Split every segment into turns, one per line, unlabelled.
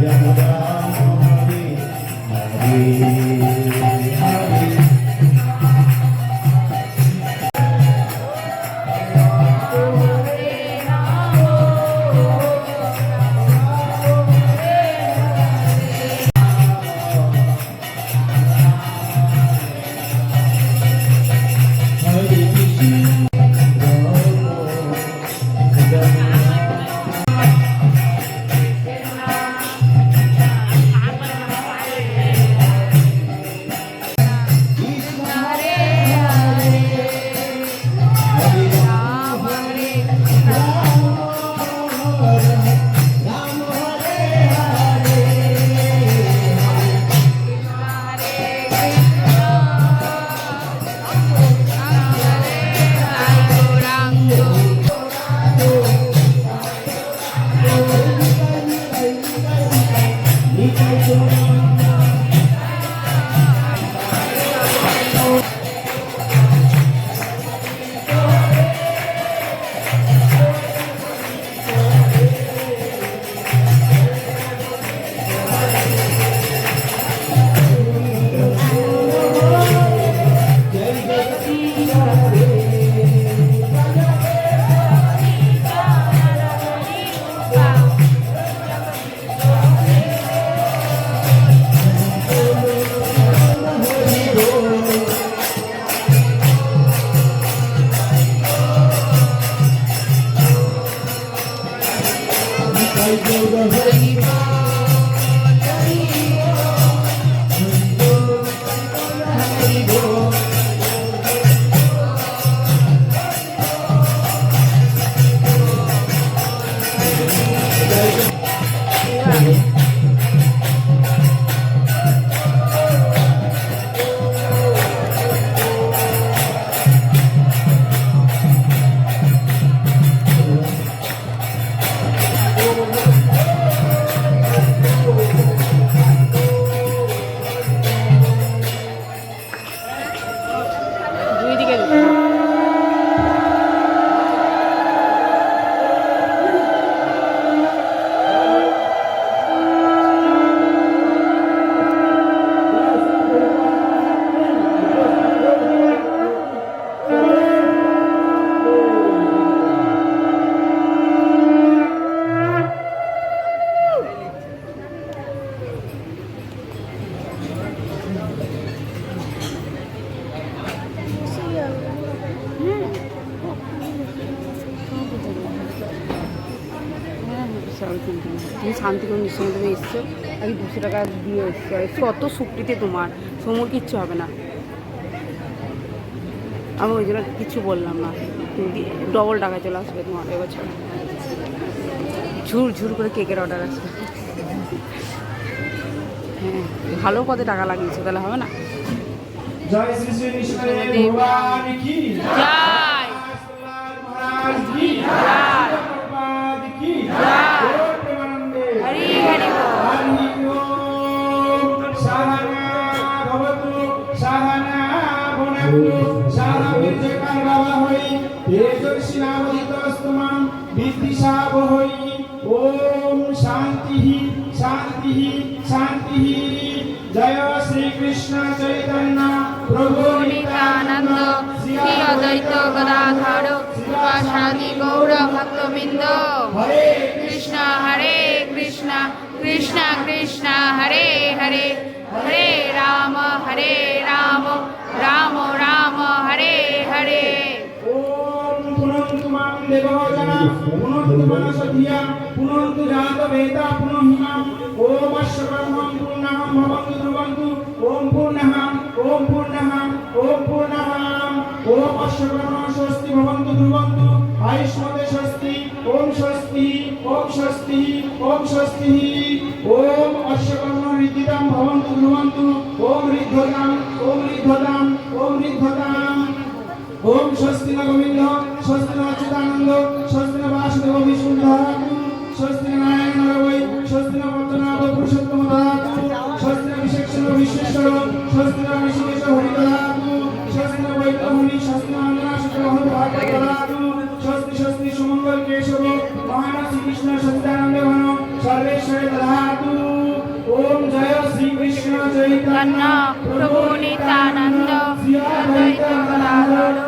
Yeah. Hare Hare আমি দুশো টাকা দিয়ে এসছো। অত সুপ্রিতে তোমার সমুর কিচ্ছু হবে না। আমি ওই জন্য কিছু বললাম না। ডবল টাকা চলে আসবে তোমার এবছর। ঝুর ঝুর করে কেকের অর্ডার আছে। হ্যাঁ ভালো কত টাকা লাগিয়েছে তাহলে হবে না?
জয় শ্রী শ্রী। ভগবান কি?
জয়! জয়!
বিদ্বিষা বহই ওম শান্তি শান্তি শান্তি জয় শ্রী কৃষ্ণ চৈতন্য প্রভু
নিত্যানন্দ শ্রী অদ্বৈত গদাধর কৃপাসাদি গৌর ভক্তবৃন্দ
হরে বেতা পুনহিমাম ওম অশ্ব ব্রহ্মম পূর্ণাহম, ভবন্তু ধ্রুবন্তু। ওম পূর্ণাহম ওম পূর্ণাহম ওম পূর্ণাহম। ওম অশ্ব ব্রহ্ম স্বস্তি, ভবন্তু ধ্রুবন্তু। আয়ুষ্মতে স্বস্তি, ওম স্বস্তি ওম স্বস্তি ওম স্বস্তি। ওম অশ্ব ব্রহ্ম ঋদ্ধিতাম ভবন্তু ধ্রুবন্তু। ওম ঋদ্ধতাম ওম ঋদ্ধতাম ওম ঋদ্ধতাম সচিদানন্দ স্বস্তিন বাসুদেব বিষ্ণুধারাকুম স্বস্তিন নারায়ণ রবৈ স্বস্তিন পদ্মনাভ পুরুষোত্তম ধারাকুম স্বস্তিন বিশেষণ বিশ্বেশ্বর স্বস্তিন ঋষিকেশ হরি ধারাকুম স্বস্তিন বৈতমণি স্বস্তিন অঞ্জনা শুক্রহন ভাগ্য ধারাকুম স্বস্তি স্বস্তি সুমঙ্গল কেশব মহান শ্রীকৃষ্ণ সচিদানন্দ ঘন সর্বেশ্বর ধারাকু ওম জয় শ্রীকৃষ্ণ চৈতন্য,
প্রভু নিত্যানন্দ, শ্রী অদ্বৈত গদাধর।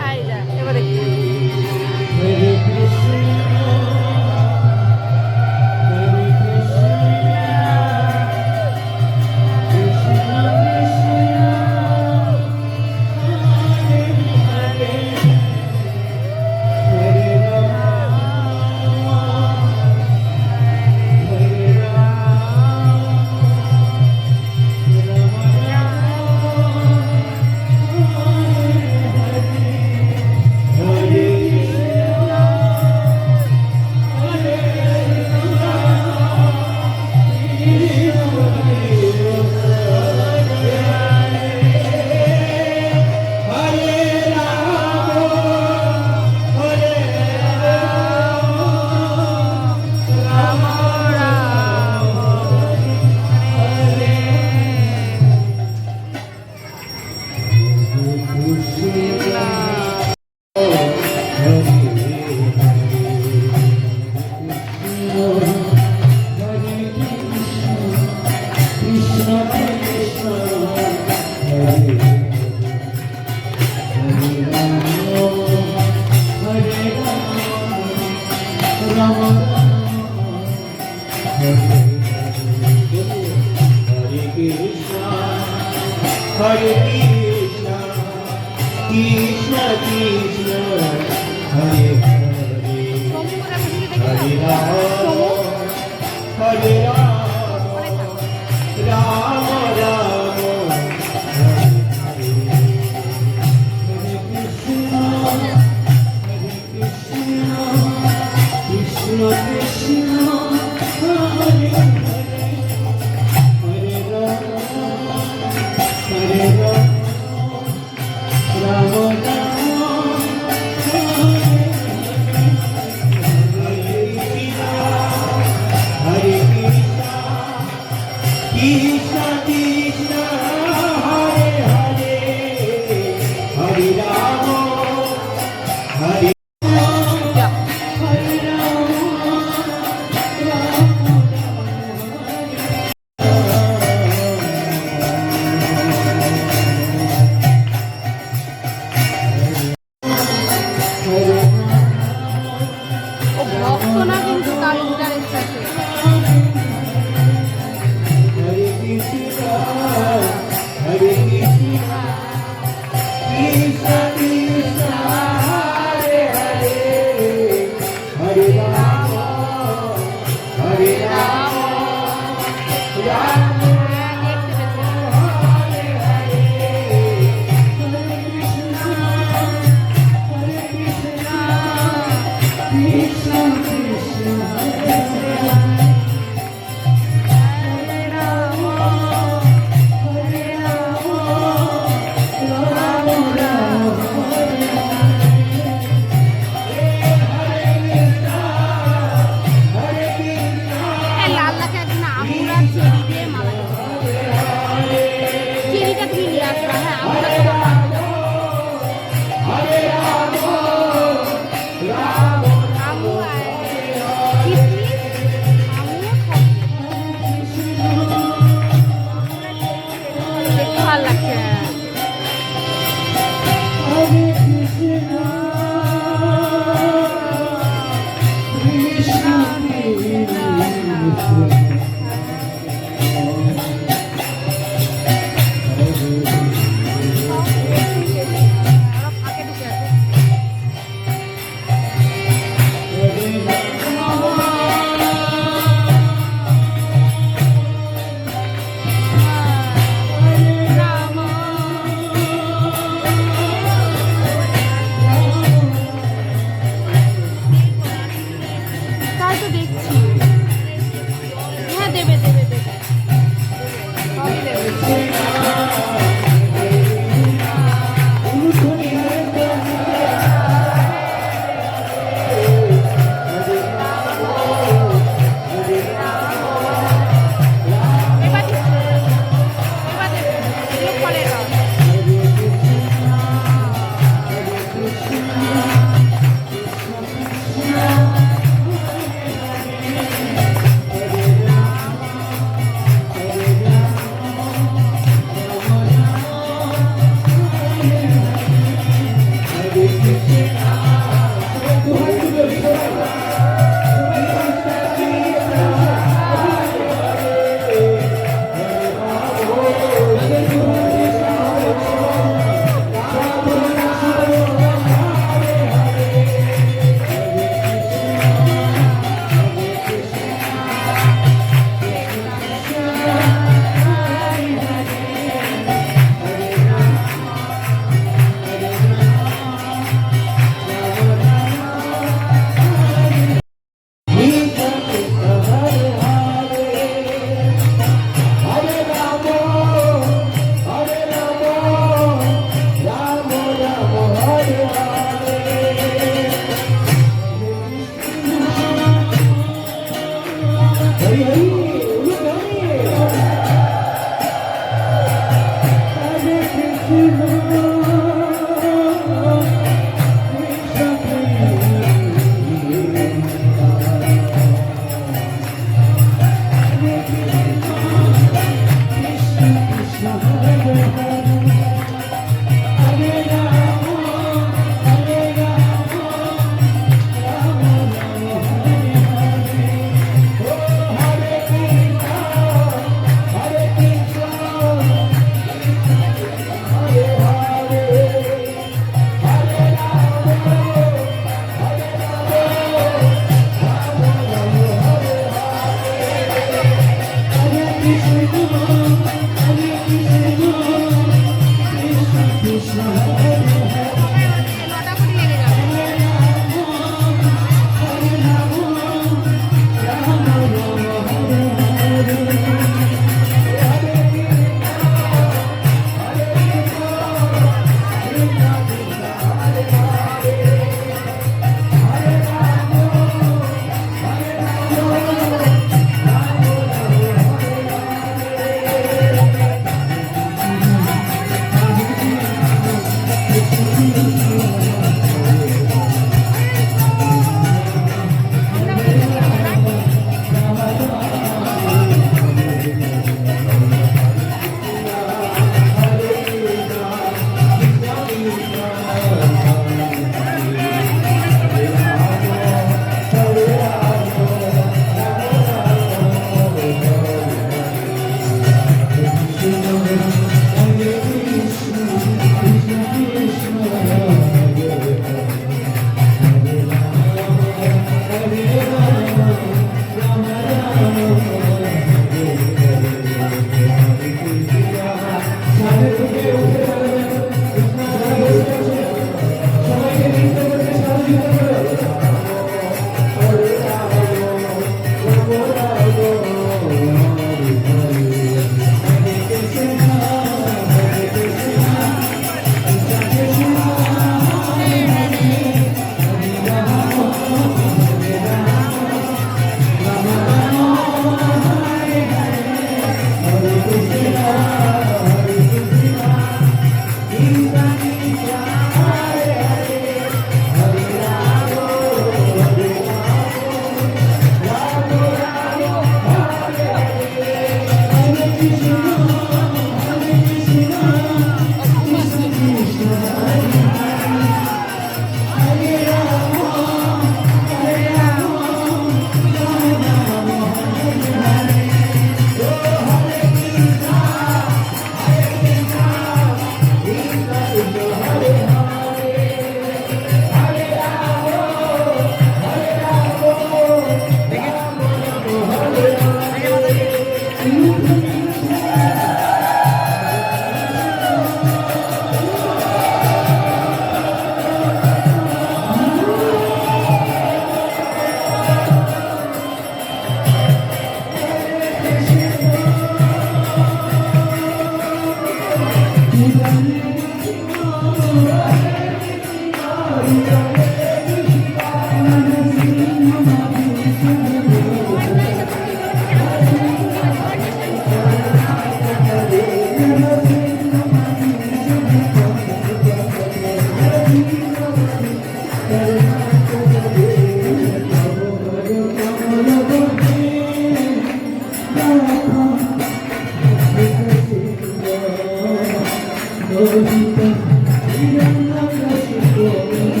সবাই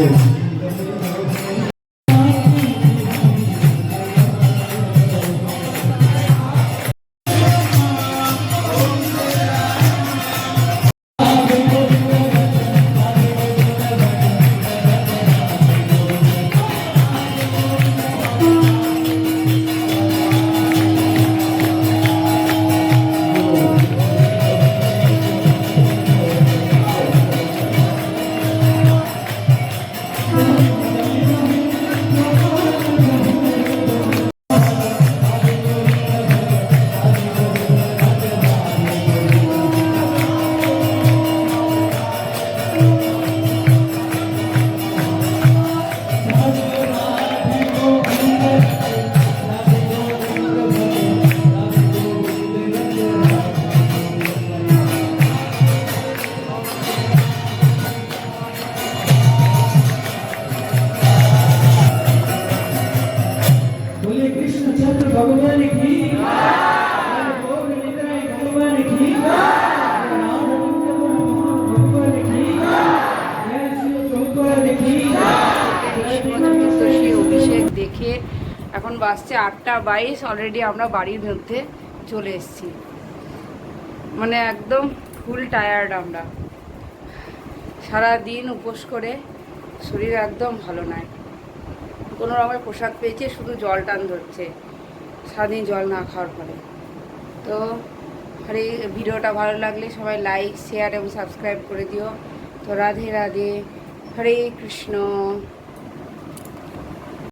Deus. আটটা বাইশ অলরেডি আমরা বাড়ির মধ্যে চলে এসেছি। মানে একদম ফুল টায়ার্ড আমরা। সারা দিন উপোস করে শরীর একদম ভালো নয় কোনো রকমের পোশাক পেয়েছে, শুধু জল টান ধরছে। সারাদিন জল না খাওয়ার পরে। তো আরে, ভিডিওটা ভালো লাগলে সবাই লাইক শেয়ার এবং সাবস্ক্রাইব করে দিও। তো রাধে রাধে। হরে কৃষ্ণ।